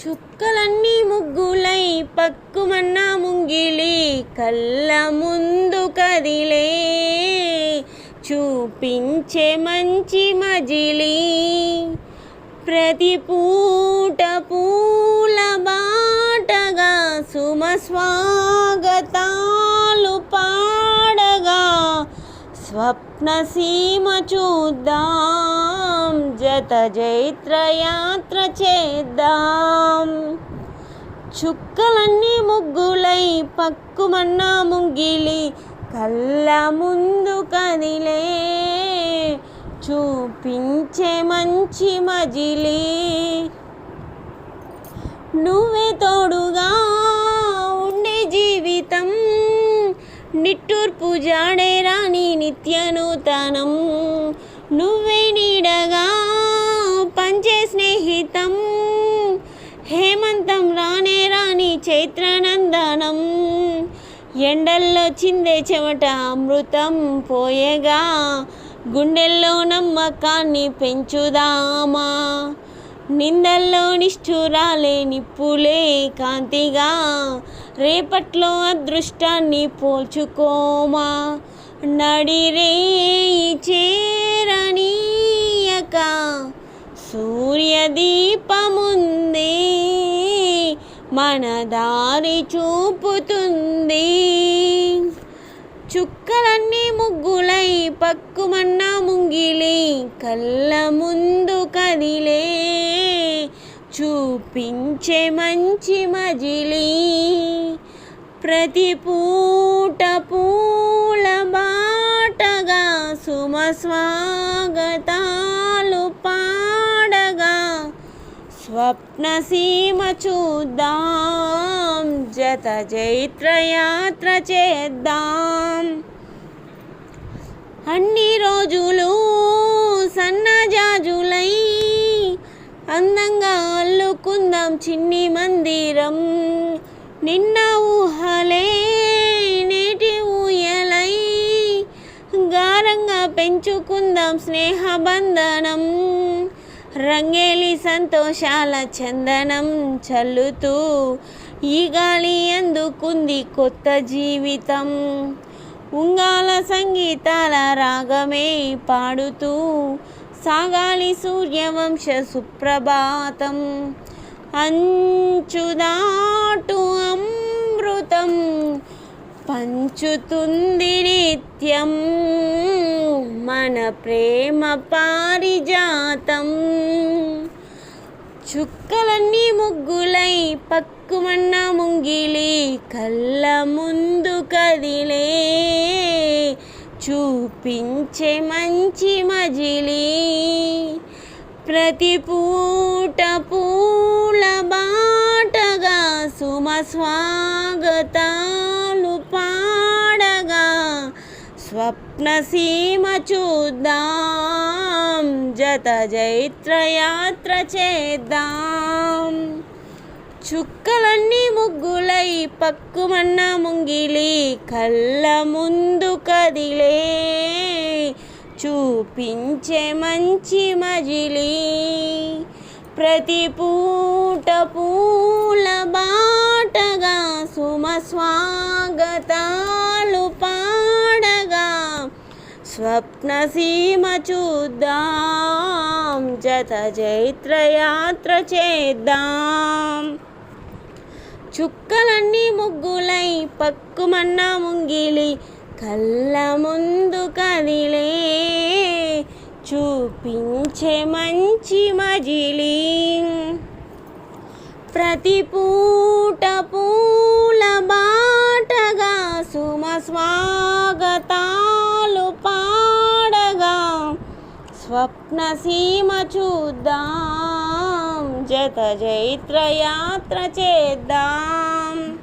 చుక్కలన్నీ ముగ్గులై పక్కుమన్న ముంగిలి కళ్ళ ముందు కదిలే చూపించే మంచి మజిలి. ప్రతి పూట పూల బాటగా సుమస్వాగతాలు పాడగా స్వప్న సీమ చూద్దాం. జత జైత్రయాత్ర చేద్దాం చుక్కలన్నీ ముగ్గులై పక్కుమన్న ముంగిలి కళ్ళ ముందు కదిలే. చూపించే మంచి మజిలి. నువ్వే తోడుగా ఉండే జీవితం. నిట్టూర్పు జాడే రాణి నిత్య నూతనం నువ్వే నీడగా పంచే స్నేహితం. హేమంతం రానే రాని చైత్రనందనం. ఎండల్లో చిందే చెమట అమృతం పోయేగా. గుండెల్లో నమ్మకాన్ని పెంచుదామా. నిందల్లో నిష్ఠురాలే నిప్పులే కాంతిగా. రేపట్లో అదృష్టాన్ని పోల్చుకోమా. నడిరే చేరనీయక దీపముంది మన దారి చూపుతుంది. చుక్కలన్నీ ముగ్గులై పక్కుమన్న ముంగిలి కళ్ళ ముందు కదిలే చూపించే మంచి మజిలి. ప్రతి పూట పూల బాటగా సుమ స్వప్న సీమ చూద్దాం జత జైత్రయాత్ర చేద్దాం. అన్ని రోజులు సన్నజాజులై అందంగా అల్లుకుందాం చిన్ని మందిరం. నిన్న ఊహలే నేటి ఊయలై గారంగా పెంచుకుందాం స్నేహబంధనం రంగేలి సంతోషాల చందనం చల్లుతూ ఈ గాలి అందుకుంది కొత్త జీవితం. ఉంగాల సంగీతాల రాగమే పాడుతూ సాగాలి సూర్యవంశ సుప్రభాతం. అంచుదాటు అమృతం పంచుతుంది నిత్యం. మన ప్రేమ పారిజాతం. చుక్కలన్నీ ముగ్గులై పక్కుమన్న ముంగిలి కళ్ళ ముందు కదిలే. చూపించే మంచి మజిలి. ప్రతి పూట పూల బాటగా సుమ స్వప్న సీమ చూద్దాం. జత జైత్రయాత్ర చేద్దాం. చుక్కలన్నీ ముగ్గులై పక్కుమన్న ముంగిలి కళ్ళ ముందు కదిలే. చూపించే మంచి మజిలి. ప్రతి పూ స్వప్న సీమ చూద్దాం జత జైత్రయాత్ర చేద్దాం. చుక్కలన్నీ ముగ్గులై పక్కుమన్న ముంగిలి కళ్ళ ముందు కదిలే చూపించే మంచి మజిలి. ప్రతి పూట పూల బాటగా సుమ స్వప్న సీమ చూద్దాం. జత జైత్రయాత్ర చేద్దాం.